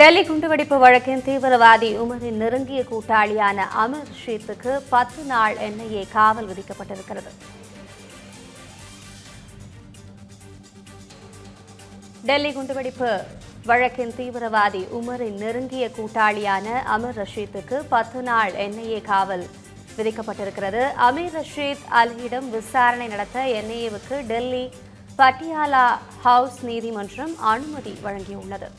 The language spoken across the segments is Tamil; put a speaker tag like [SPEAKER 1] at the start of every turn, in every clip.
[SPEAKER 1] டெல்லி குண்டுவெடிப்பு வழக்கின் தீவிரவாதி உமரின் நெருங்கிய கூட்டாளியான அமர் ஷீத்துக்கு பத்து நாள் என்ஐஏ காவல் விதிக்கப்பட்டிருக்கிறது. டெல்லி குண்டுவெடிப்பு வழக்கின் தீவிரவாதி உமரின் நெருங்கிய கூட்டாளியான அமர் ரஷீத்துக்கு பத்து நாள் என்ஐஏ காவல் விதிக்கப்பட்டிருக்கிறது. அமீர் ரஷீத் அலியிடம் விசாரணை நடத்த என்ஐஏவுக்கு டெல்லி பட்டியாலா ஹவுஸ் நீதிமன்றம் அனுமதி வழங்கியுள்ளது.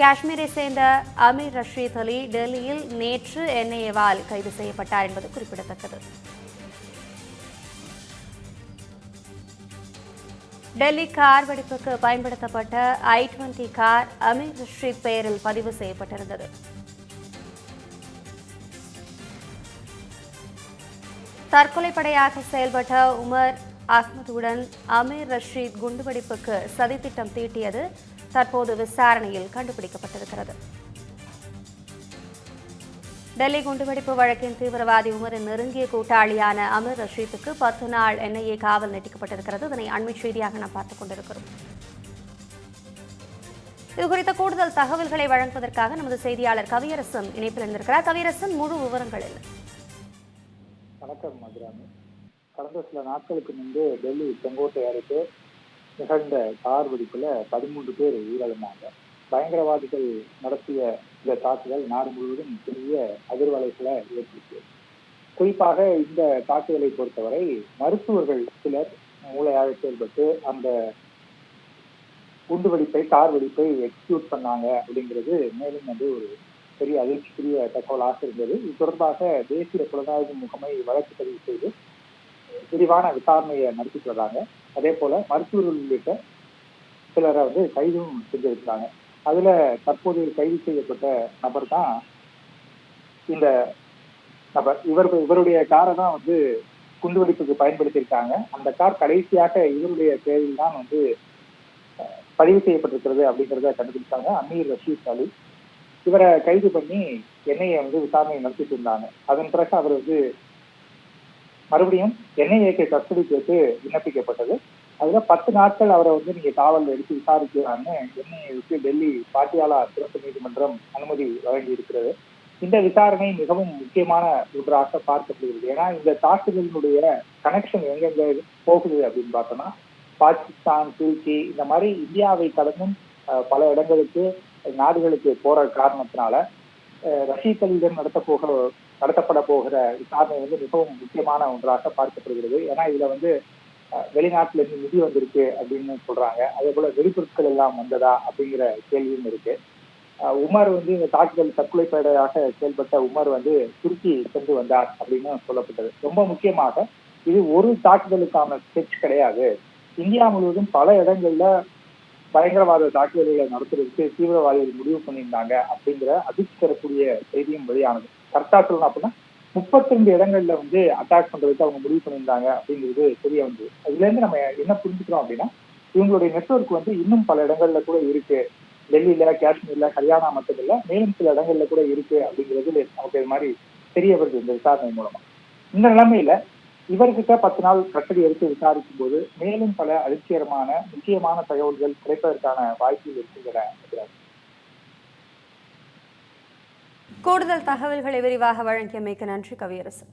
[SPEAKER 1] காஷ்மீரை சேர்ந்த அமீர் ரஷீத் அலி டெல்லியில் நேற்று என்ஐஏவால் கைது செய்யப்பட்டார் என்பது குறிப்பிடத்தக்கது. டெல்லி கார் வெடிப்புக்கு பயன்படுத்தப்பட்ட I twenty car Amir Rashid பெயரில் பதிவு செய்யப்பட்டிருந்தது. தற்கொலை படையாக செயல்பட்ட உமர் அஹ்மதுடன் அமீர் ரஷீத் குண்டுவெடிப்புக்கு சதித்திட்டம் தீட்டியது தற்போது விசாரணையில் கண்டுபிடிக்கப்பட்டிருக்கிறது. டெல்லி குண்டுவெடிப்பு வழக்கின் தீவிரவாதி உமரின் நெருங்கிய கூட்டாளியான அமீர் ரஷீத்துக்கு பத்து நாள் என்ஐஏ காவல் நீட்டிக்கப்பட்டிருக்கிறது. இதனை அண்மை செய்தியாக நாம் பார்த்துக் கொண்டிருக்கிறோம். இது குறித்த கூடுதல் தகவல்களை வழங்குவதற்காக நமது செய்தியாளர் கவியரசன் இணைப்பில் இருந்திருக்கிறார் கவியரசன் முழு விவரங்கள்
[SPEAKER 2] வணக்கம் மதுராமி. கடந்த சில நாட்களுக்கு முன்பு டெல்லி செங்கோட்டை அருகே நிகழ்ந்த கார் வெடிப்புல பதிமூன்று பேர் உயிரிழந்தாங்க. பயங்கரவாதிகள் நடத்திய இந்த தாக்குதல் நாடு முழுவதும் பெரிய அதிர்வலைகளை ஏற்படுத்தியது. குறிப்பாக இந்த தாக்குதலை பொறுத்தவரை மருத்துவர்கள் சிலர் மூளையாக செயல்பட்டு அந்த குண்டு வெடிப்பை கார் வெடிப்பை எக்ஸிக்யூட் பண்ணாங்க அப்படிங்கிறது மேலும் வந்து ஒரு பெரிய அதிர்ச்சிக்குரிய தகவலாக இருந்தது. இது தொடர்பாக தேசிய புலனாய்வு முகமை வழக்கு பதிவு செய்து விரிவான விசாரணையை நடத்திட்டு வர்றாங்க அதே போல மருத்துவர்கள் உள்ளிட்ட சிலரை வந்து கைதும் செஞ்சிருக்கிறாங்க. அதுல தற்போது கைது செய்யப்பட்ட நபர் தான் இந்த நபர். இவர் இவருடைய காரை தான் வந்து குண்டுவெடிப்புக்கு பயன்படுத்தியிருக்காங்க. அந்த கார் கடைசியாக இவருடைய பேரில் தான் வந்து பதிவு செய்யப்பட்டிருக்கிறது அப்படிங்கிறத கண்டுபிடிச்சாங்க அமீர் ரஷீத் அலி. இவரை கைது பண்ணி என்ஐஏ வந்து விசாரணை நடத்திட்டு இருந்தாங்க. அதன் பிறகு அவர் வந்து மறுபடியும் என்ஐஏக்கு கஸ்டடி கேட்டு விண்ணப்பிக்கப்பட்டது. அதுல பத்து நாட்கள் அவரை வந்து நீங்க காவலில் எடுத்து விசாரிக்கலாம்னு என்ஐஏவுக்கு டெல்லி பாட்டியாலா சிறப்பு நீதிமன்றம் அனுமதி வழங்கி இருக்கிறது இந்த விசாரணை மிகவும் முக்கியமான ஒன்றாக பார்க்கப்படுகிறது. ஏன்னா இந்த தாக்குதலினுடைய கனெக்ஷன் எங்கெங்க போகுது அப்படின்னு பார்த்தோம்னா பாகிஸ்தான் துருக்கி இந்த மாதிரி இந்தியாவை கடந்தும் பல இடங்களுக்கு நாடுகளுக்கு போற காரணத்தினால அஹ், ரஷீத் நடத்த போக நடத்தப்பட போகிற விசாரணை வந்து மிகவும் முக்கியமான ஒன்றாக பார்க்கப்படுகிறது. ஏன்னா இதுல வந்து வெளிநாட்டுல இருந்து நிதி வந்திருக்கு அப்படின்னு சொல்றாங்க. அதே போல வெடிப்பொருட்கள் எல்லாம் வந்ததா அப்படிங்கிற கேள்வியும் இருக்கு. உமர் வந்து இந்த தாக்குதல் தற்கொலை படையாக செயல்பட்ட உமர் வந்து துருக்கி சென்று வந்தார் அப்படின்னு சொல்லப்பட்டது. ரொம்ப முக்கியமாக இது ஒரு தாக்குதலுக்கான ஸ்கெட்ச் கிடையாது. இந்தியா முழுவதும் பல இடங்கள்ல பயங்கரவாத தாக்குதல்களை நடத்துறதுக்கு தீவிரவாதிகள் முடிவு பண்ணியிருந்தாங்க அப்படிங்கிற அதிர்ச்சி தரக்கூடிய செய்தியும் வெளியானது. கரெக்டா சொல்லணும் அப்படின்னா முப்பத்தி ரெண்டு இடங்கள்ல வந்து அட்டாக் பண்றதுக்கு அவங்க முடிவு பண்ணியிருந்தாங்க அப்படிங்கிறது தெரிய வந்தது. அதுல இருந்து நம்ம என்ன புரிஞ்சுக்கிறோம் அப்படின்னா இவங்களுடைய நெட்வொர்க் வந்து இன்னும் பல இடங்கள்ல கூட இருக்கு. டெல்லியில காஷ்மீர்ல ஹரியானா மட்டும் இல்ல மேலும் சில இடங்கள்ல கூட இருக்கு அப்படிங்கிறது நமக்கு இது மாதிரி தெரிய வருது இந்த விசாரணை மூலமா. இந்த நிலைமையில இவர்கிட்ட பத்து நாள் கஸ்டடி எடுத்து விசாரிக்கும் போது மேலும் பல அதிர்ச்சிகரமான முக்கியமான தகவல்கள் கிடைப்பதற்கான வாய்ப்புகள் இருக்கின்றன
[SPEAKER 1] கூடுதல் தகவல்களை விரிவாக வழங்கியமைக்கு நன்றி கவியரசன்.